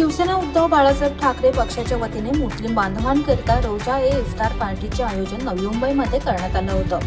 शिवसेना उद्धव बाळासाहेब ठाकरे पक्षाच्या वतीने मुस्लिम बांधवांकरिता रोजा ए इफ्तार पार्टीचे आयोजन नवी मुंबईमध्ये करण्यात आलं होतं.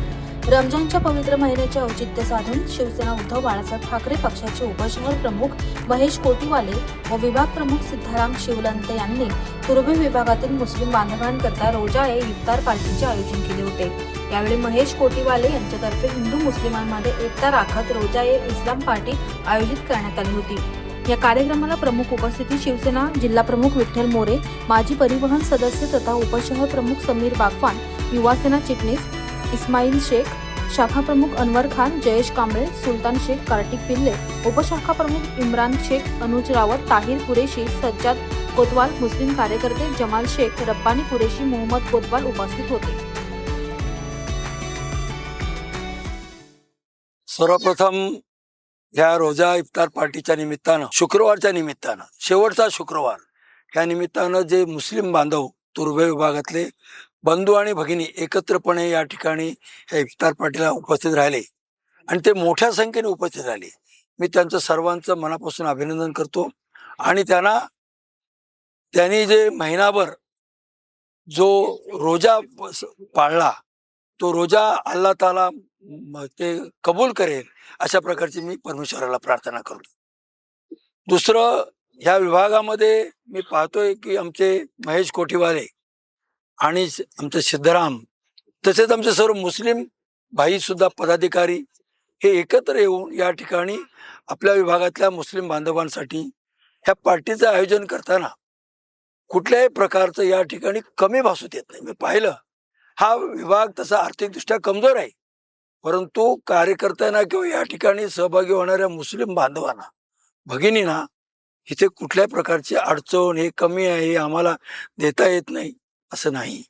रमजानच्या पवित्र महिन्याचे औचित्य साधून शिवसेना उद्धव बाळासाहेब ठाकरे पक्षाचे उपशहर प्रमुख महेश कोटीवाले व विभाग प्रमुख सिद्धाराम शिवलंते यांनी तुर्भे विभागातील मुस्लिम बांधवांकरता रोजा ए इफ्तार पार्टीचे आयोजन केले होते. यावेळी महेश कोटीवाले यांच्यातर्फे हिंदू मुस्लिमांमध्ये एकता राखत रोजा ए इस्लाम पार्टी आयोजित करण्यात आली होती. या कार्यक्रमाला प्रमुख उपस्थिती शिवसेना जिल्हा प्रमुख विठ्ठल मोरे माजी परिवहन सदस्य तथा उपशहर प्रमुख समीर बागवान युवासेना चिटणीस इस्माईल शेख शाखा प्रमुख अनवर खान जयेश कांबळे सुलतान शेख कार्तिक पिल्ले उपशाखा प्रमुख इम्रान शेख अनुज रावत ताहिर कुरेशी सज्जाद कोतवाल मुस्लिम कार्यकर्ते जमाल शेख रब्बानी कुरेशी मोहम्मद कोतवाल उपस्थित होते. सर्वप्रथम ह्या रोजा इफ्तार पार्टीच्या निमित्तानं शुक्रवारच्या निमित्तानं शेवटचा शुक्रवार ह्या निमित्तानं जे मुस्लिम बांधव तुर्भे विभागातले बंधू आणि भगिनी एकत्रपणे या ठिकाणी ह्या इफ्तार पार्टीला उपस्थित राहिले आणि ते मोठ्या संख्येने उपस्थित राहिले. मी त्यांचं सर्वांचं मनापासून अभिनंदन करतो आणि त्यांना त्यांनी जे महिनाभर जो रोजा पाळला तो रोजा अल्ला ताला ते कबूल करेल अशा प्रकारची मी परमेश्वराला प्रार्थना करतो. दुसरं ह्या विभागामध्ये मी पाहतोय की आमचे महेश कोठीवाले आणि आमचे सिद्धराम तसेच आमचे सर्व मुस्लिम भाई सुद्धा पदाधिकारी हे एकत्र येऊन या ठिकाणी आपल्या विभागातल्या मुस्लिम बांधवांसाठी ह्या पार्टीचं आयोजन करताना कुठल्याही प्रकारचं या ठिकाणी कमी भासू देत नाही. मी पाहिलं हा विभाग तसा आर्थिकदृष्ट्या कमजोर आहे. परंतु कार्यकर्त्यांना किंवा या ठिकाणी सहभागी होणाऱ्या मुस्लिम बांधवांना भगिनींना इथे कुठल्याही प्रकारची अडचण हे कमी आहे हे आम्हाला देता येत नाही असं नाही.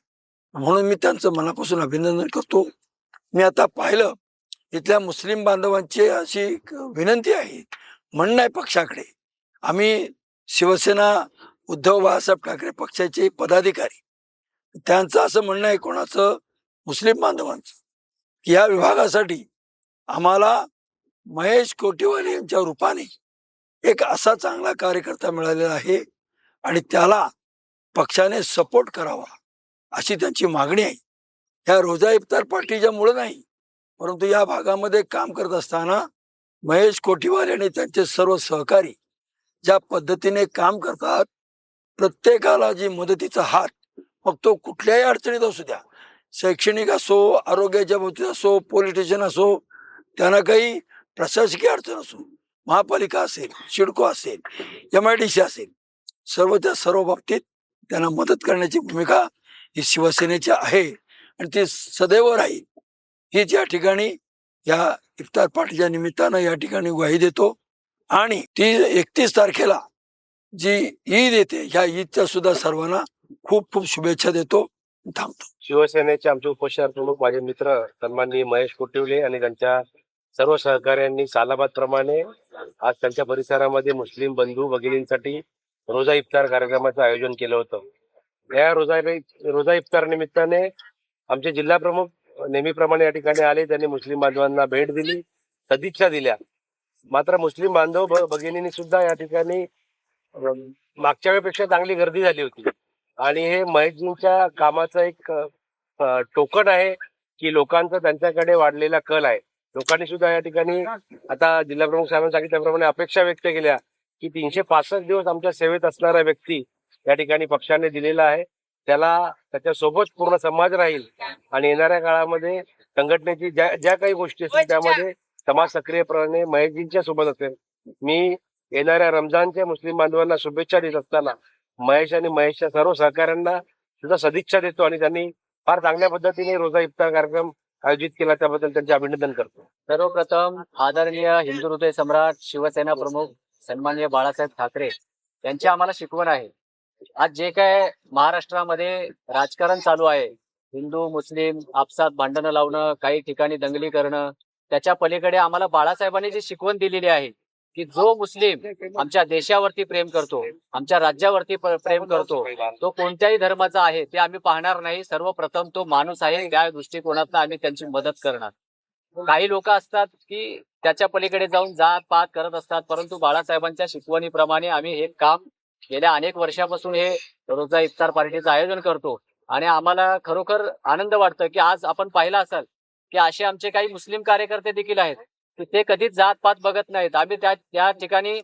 म्हणून मी त्यांचं मनापासून अभिनंदन करतो. मी आता पाहिलं इथल्या मुस्लिम बांधवांची अशी एक विनंती आहे म्हणणं आहे पक्षाकडे. आम्ही शिवसेना उद्धव बाळासाहेब ठाकरे पक्षाचे पदाधिकारी. त्यांचं असं म्हणणं आहे कोणाचं? मुस्लिम बांधवांचं. या विभागासाठी आम्हाला महेश कोटीवाले यांच्या रूपाने एक असा चांगला कार्यकर्ता मिळालेला आहे आणि त्याला पक्षाने सपोर्ट करावा अशी त्यांची मागणी आहे. ह्या रोजा इफ्तार पार्टीच्या मुळे नाही परंतु या भागामध्ये काम करत असताना महेश कोटीवाले आणि त्यांचे सर्व सहकारी ज्या पद्धतीने काम करतात प्रत्येकाला जी मदतीचा हात मग तो कुठल्याही अडचणीत असू द्या शैक्षणिक असो आरोग्याच्या बाबतीत असो पोलीस स्टेशन असो त्यांना काही प्रशासकीय अडचण असो महापालिका असेल शिडको असेल एम आय डी सी असेल सर्व त्या सर्व बाबतीत त्यांना मदत करण्याची भूमिका ही शिवसेनेची आहे आणि ती सदैव राहील. हीच या ठिकाणी या इफ्तार पार्टीच्या निमित्तानं या ठिकाणी ग्वाही देतो आणि ती एकतीस तारखेला जी ईद येते ह्या ईदच्या सुद्धा सर्वांना खूप खूप शुभेच्छा देतो. थांबतो. शिवसेनेचे आमचे उपशहर प्रमुख माझे मित्र सन्माननीय महेश कोटिवले आणि त्यांच्या सर्व सहकार्यांनी सालाबाद प्रमाणे आज त्यांच्या परिसरामध्ये मुस्लिम बंधू भगिनींसाठी रोजा इफ्तार कार्यक्रमाचं आयोजन केलं होतं. या रोजा रोजा इफ्तार निमित्ताने आमचे जिल्हा प्रमुख नेहमीप्रमाणे या ठिकाणी आले. त्यांनी मुस्लिम बांधवांना भेट दिली सदिच्छा दिल्या. मात्र मुस्लिम बांधव भगिनींनी सुद्धा या ठिकाणी मागच्या वेळेपेक्षा चांगली गर्दी झाली होती. आणि हे महेशजींच्या कामाचं एक टोकन आहे की लोकांचा त्यांच्याकडे वाढलेला कल आहे. लोकांनी सुद्धा या ठिकाणी आता जिल्हा प्रमुख साहेबांनी सांगितल्याप्रमाणे अपेक्षा व्यक्त केल्या की तीनशे पासष्ट दिवस आमच्या सेवेत असणारा व्यक्ती या ठिकाणी पक्षाने दिलेला आहे. त्याला त्याच्यासोबत पूर्ण समाज राहील आणि येणाऱ्या काळामध्ये संघटनेची ज्या ज्या काही गोष्टी असतील त्यामध्ये समाज सक्रियपणे महेशजींच्या सोबत असेल. मी येणाऱ्या रमजानच्या मुस्लिम बांधवांना शुभेच्छा देत असताना महेश आणि महेशच्या सर्व सहकाऱ्यांना सुद्धा सदिच्छा देतो आणि त्यांनी फार चांगल्या पद्धतीने रोजा इफ्तार कार्यक्रम आयोजित केला. त्याबद्दल त्यांचे अभिनंदन करतो. सर्वप्रथम आदरणीय हिंदू हृदय सम्राट शिवसेना प्रमुख सन्माननीय बाळासाहेब ठाकरे यांची आम्हाला शिकवण आहे. आज जे काय महाराष्ट्रामध्ये राजकारण चालू आहे हिंदू मुस्लिम आपसात भांडणं लावणं काही ठिकाणी दंगली करणं त्याच्या पलीकडे आम्हाला बाळासाहेबांनी जी शिकवण दिलेली आहे की जो मुस्लिम आमच्या देशावरती प्रेम करतो आमच्या राज्यावरती प्रेम करतो तो कोणत्याही धर्माचा आहे ते आम्ही पाहणार नाही. सर्वप्रथम तो माणूस आहे त्या दृष्टिकोनातून आम्ही त्यांची मदत करणार. काही लोक असतात की त्याच्या पलीकडे जाऊन जात पात करत असतात परंतु बाळासाहेबांच्या शिकवणीप्रमाणे आम्ही हे काम गेल्या अनेक वर्षापासून हे रोजा इफ्तार पार्टीचं आयोजन करतो. आणि आम्हाला खरोखर आनंद वाटतं की आज आपण पाहिलं असाल की असे आमचे काही मुस्लिम कार्यकर्ते देखील आहेत. ते कधीच जात पात बघत नाहीत. आम्ही त्या त्या ठिकाणी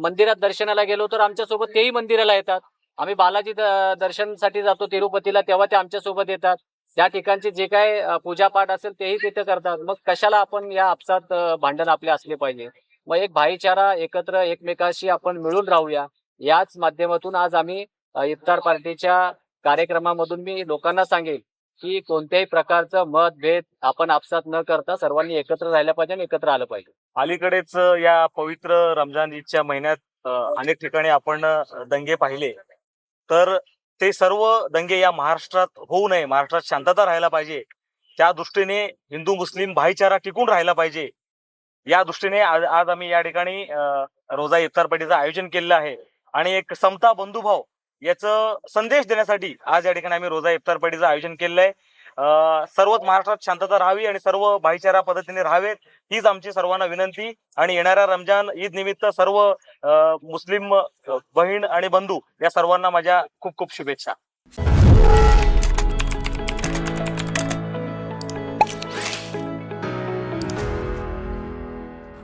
मंदिरात दर्शनाला गेलो तर आमच्यासोबत तेही मंदिराला येतात. आम्ही बालाजी दर्शनसाठी जातो तिरुपतीला तेव्हा ते आमच्यासोबत येतात. त्या ठिकाणचे जे काय पूजापाठ असेल तेही तिथे करतात. मग कशाला आपण या आपसात भांडण आपले असले पाहिजे? मग एक भाईचारा एकत्र एकमेकाशी आपण मिळून राहूया. याच माध्यमातून आज आम्ही इफ्तार पार्टीच्या कार्यक्रमामधून मी लोकांना सांगेल की कोणत्याही प्रकारचं मतभेद आपण आपसात न करता सर्वांनी एकत्र राहायला पाहिजे आणि एकत्र आलं पाहिजे. अलीकडेच या पवित्र रमजान ईदच्या महिन्यात अनेक ठिकाणी आपण दंगे पाहिले. तर ते सर्व दंगे या महाराष्ट्रात होऊ नये. महाराष्ट्रात शांतता राहायला पाहिजे. त्या दृष्टीने हिंदू मुस्लिम भाईचारा टिकून राहिला पाहिजे. या दृष्टीने आज आज आम्ही या ठिकाणी रोजा इफ्तार पार्टीचं आयोजन केलेलं आहे. आणि एक समता बंधुभाव याचं संदेश देण्यासाठी आज या ठिकाणी आम्ही रोजा इफ्तार पार्टीचं आयोजन केलेलं आहे सर्वच महाराष्ट्रात शांतता राहावी आणि सर्व भाईचारा पद्धतीने राहावेत हीच आमची सर्वांना विनंती. आणि येणाऱ्या रमजान ईद निमित्त सर्व मुस्लिम बहीण आणि बंधू या सर्वांना माझ्या खूप खूप शुभेच्छा.